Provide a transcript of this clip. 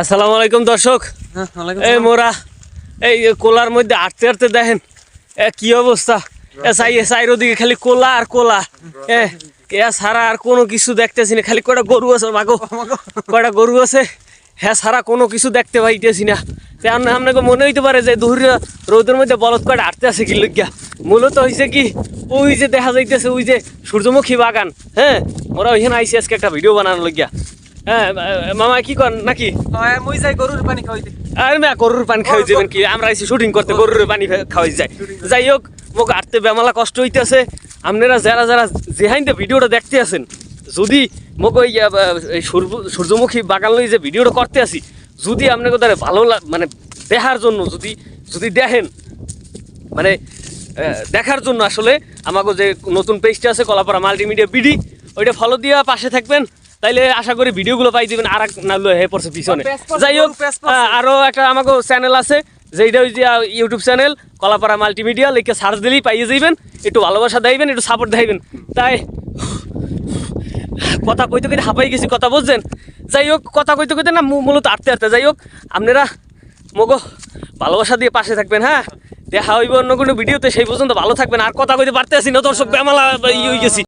আসসালামু আলাইকুম দর্শক। এই মোরা এই কোলার মধ্যে আটতে হাঁটতে দেখেন এ কি অবস্থা? ওদিকে খালি কোলা আর কোলা। এ এ সারা আর কোনো কিছু দেখতেছি না। খালি কয়টা গরু আছে মাগো কয়টা গরু আছে হ্যাঁ সারা কোনো কিছু দেখতে পাইতেছি না। আপনাকে মনে হইতে পারে যে দূর রোদের মধ্যে বলদ কয়টা হাঁটতে আছে কি লজ্ঞা মূলত হয়েছে কি ওই যে দেখা যাইতেছে ওই যে সূর্যমুখী বাগান। হ্যাঁ ওরা ওইখানে আইসি আজকে একটা ভিডিও বানানো লজ্ঞা হ্যাঁ মামা কি কর নাকি? মুই যাই গরুর পানি খাওয়াইতে আর না গরুর পানি খাওয়াই যাবেন কি? আমরা এসে শুটিং করতে গরুর পানি খাওয়াই যাই। যাই হোক মোক আটতে বেমালা কষ্ট হইতেছে। আপনারা যারা যারা যেহাইতে ভিডিওটা দেখতে আছেন যদি মোক ওই সূর্য- সূর্যমুখী বাগান লই যে ভিডিওটা করতে আসি যদি আপনাকে তারা ভালো মানে দেখার জন্য যদি যদি দেখেন মানে দেখার জন্য আসলে আমাকে যে নতুন পেজটা আছে কলাপাড়া মাল্টিমিডিয়া বিডি ওইটা ফলো দিয়ে পাশে থাকবেন। তাইলে আশা করি ভিডিওগুলো পাই দিবেন আর এক না হে পড়ছে পিছনে। যাই হোক পেজ পড়ছে। আহ, আরও একটা আমাকে চ্যানেল আছে যেটা ওই যে ইউটিউব চ্যানেল কলাপাড়া মাল্টিমিডিয়া লিখে সার্চ দিলেই পাইয়ে যাইবেন একটু ভালোবাসা দেবেন একটু সাপোর্ট দেবেন তাই কথা কইতে কইতে হাঁপাই গেছি কথা বুঝছেন? যাই হোক কথা কইতে কইতে না মূলত আটতে আটতে যাই হোক আপনারা মগো ভালোবাসা দিয়ে পাশে থাকবেন হ্যাঁ? দেখা হইব অন্য কোনো ভিডিওতে সেই পর্যন্ত ভালো থাকবেন। আর কথা কইতে পারতে আসি না দর্শক বেমালা ই হয়ে গেছি